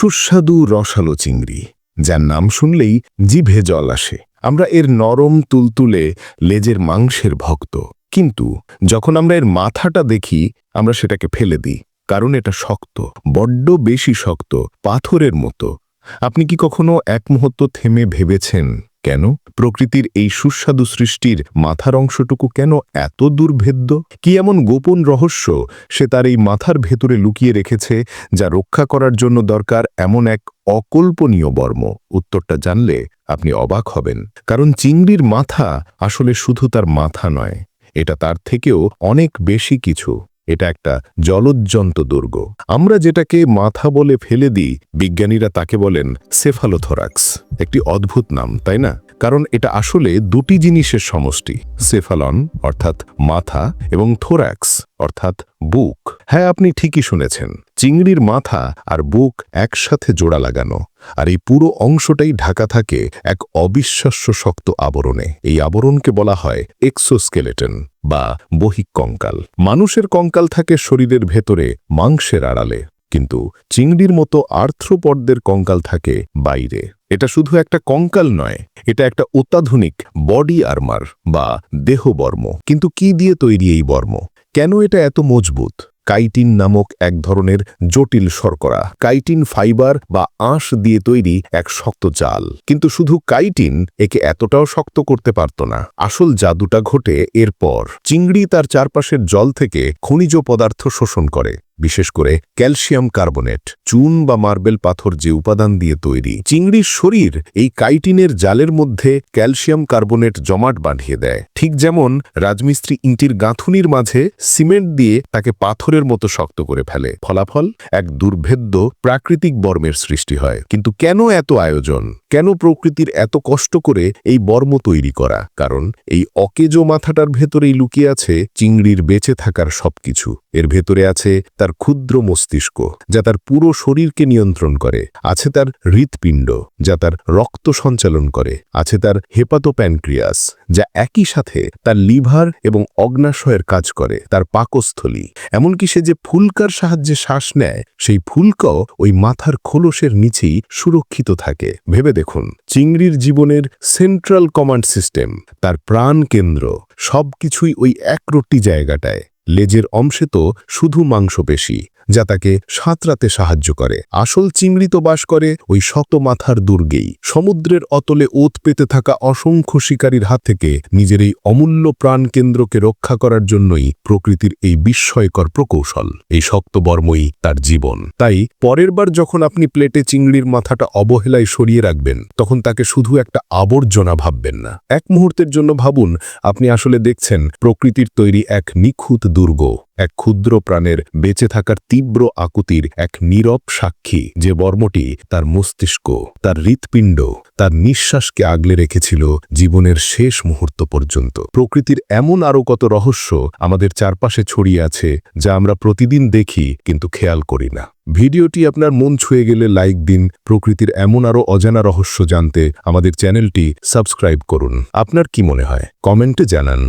সুস্বাদু রসালো চিংড়ি, যার নাম শুনলেই জিভে জল আসে। আমরা এর নরম তুলতুলে লেজের মাংসের ভক্ত। কিন্তু যখন আমরা এর মাথাটা দেখি, আমরা সেটাকে ফেলে দিই, কারণ এটা শক্ত, বড্ড বেশি শক্ত, পাথরের মতো। আপনি কি কখনো এক মুহূর্ত থেমে ভেবেছেন? কেন? প্রকৃতির এই সুস্বাদু সৃষ্টির মাথার অংশটুকু কেন এত দুর্ভেদ্য? কি এমন গোপন রহস্য সে তার এই মাথার ভেতরে লুকিয়ে রেখেছে যা রক্ষা করার জন্য দরকার এমন এক অকল্পনীয় বর্ম? উত্তরটা জানলে আপনি অবাক হবেন। কারণ চিংড়ির মাথা আসলে শুধু তার মাথা নয়, এটা তার থেকেও অনেক বেশি কিছু। এটা একটা জলজ্জন্ত দুর্গ। আমরা যেটাকে মাথা বলে ফেলে দিই, বিজ্ঞানীরা তাকে বলেন সেফালোথোরাক্স একটি অদ্ভুত নাম, তাই না? কারণ এটা আসলে দুটি জিনিসের সমষ্টি সেফালন অর্থাৎ মাথা, এবং থোরাক্স অর্থাৎ বুক। হ্যাঁ আপনি ঠিকই শুনেছেন, চিংড়ির মাথা আর বুক একসাথে জোড়া লাগানো, আর এই পুরো অংশটাই ঢাকা থাকে এক অবিশ্বাস্য শক্ত আবরণে। এই আবরণকে বলা হয় এক্সোস্কেলেটন বা বহিক কঙ্কাল। মানুষের কঙ্কাল থাকে শরীরের ভেতরে মাংসের আড়ালে, কিন্তু চিংড়ির মতো আর্থ্রোপডদের কঙ্কাল থাকে বাইরে। এটা শুধু একটা কঙ্কাল নয়, এটা একটা অত্যাধুনিক বডি আর্মার বা দেহবর্ম। কিন্তু কি দিয়ে তৈরি এই বর্ম? কেন এটা এত মজবুত? কাইটিন নামক এক ধরনের জটিল শর্করা। কাইটিন ফাইবার বা আঁশ দিয়ে তৈরি এক শক্ত জাল। কিন্তু শুধু কাইটিন একে এতটাও শক্ত করতে পারত না। আসল জাদুটা ঘটে এরপর। চিংড়ি তার চারপাশের জল থেকে খনিজ পদার্থ শোষণ করে। বিশেষ করে ক্যালসিয়াম কার্বনেট, চুন বা মার্বেল পাথর যে উপাদান দিয়ে তৈরি। চিংড়ির শরীর এই কাইটিনের জালের মধ্যে ক্যালসিয়াম কার্বনেট জমাট বাঁধিয়ে দেয়। ঠিক যেমন রাজমিস্ত্রি ইঁটির গাঁথুনির মাঝে সিমেন্ট দিয়ে তাকে পাথরের মতো শক্ত করে ফেলে। ফলাফল? এক দুর্ভেদ্য প্রাকৃতিক বর্মের সৃষ্টি হয়। কিন্তু কেন এত আয়োজন? কেন প্রকৃতির এত কষ্ট করে এই বর্ম তৈরি করা? কারণ এই অকেজো মাথাটার ভেতরেই লুকিয়ে আছে চিংড়ির বেঁচে থাকার সবকিছু। এর ভেতরে আছে তার ক্ষুদ্র মস্তিষ্ক, যা তার পুরো শরীরকে নিয়ন্ত্রণ করে। আছে তার হৃৎপিণ্ড, যা তার রক্ত সঞ্চালন করে। আছে তার হেপাটোপ্যানক্রিয়াস, যা একই সাথে তার লিভার এবং অগ্নাশয়ের কাজ করে, তার পাকস্থলী। এমনকি সে যে ফুলকার সাহায্যে শ্বাস নেয়, সেই ফুলকাও ওই মাথার খোলসের নিচেই সুরক্ষিত থাকে। ভেবে দেখুন। চিংড়ির জীবনের সেন্ট্রাল কমান্ড সিস্টেম তার প্রাণ কেন্দ্র, সবকিছুই ওই একরোটি জায়গাটায়। লেজের অংশে তো শুধু মাংসপেশি। যা তাকে সাঁতরাতে সাহায্য করে। আসল চিংড়ি তো বাস করে ওই শত মাথার দুর্গেই। সমুদ্রের অতলে ওত পেতে থাকা অসংখ্য শিকারীর হাত থেকে নিজের এই অমূল্য প্রাণকেন্দ্রকে রক্ষা করার জন্যই প্রকৃতির এই বিস্ময়কর প্রকৌশল, এই শক্ত বর্মই তার জীবন। তাই পরের বার যখন আপনি প্লেটে চিংড়ির মাথাটা অবহেলায় সরিয়ে রাখবেন, তখন তাকে শুধু একটা আবর্জনা ভাববেন না। এক মুহূর্তের জন্য ভাবুন, আপনি আসলে দেখছেন প্রকৃতির তৈরি এক নিখুঁত দুর্গ। এক ক্ষুদ্র প্রাণের বেঁচে থাকার তীব্র আকুতির এক নীরব সাক্ষী যে বর্মটি তার মস্তিষ্ক, তার হৃৎপিণ্ড, তার নিঃশ্বাসকে আগলে রেখেছিল জীবনের শেষ মুহূর্ত পর্যন্ত। প্রকৃতির এমন আরও কত রহস্য আমাদের চারপাশে ছড়িয়ে আছে যা আমরা প্রতিদিন দেখি কিন্তু খেয়াল করি না। ভিডিওটি আপনার মন ছুঁয়ে গেলে লাইক দিন, প্রকৃতির এমন আরও অজানা রহস্য জানতে আমাদের চ্যানেলটি সাবস্ক্রাইব করুন। আপনার কি মনে হয়? কমেন্টে জানান।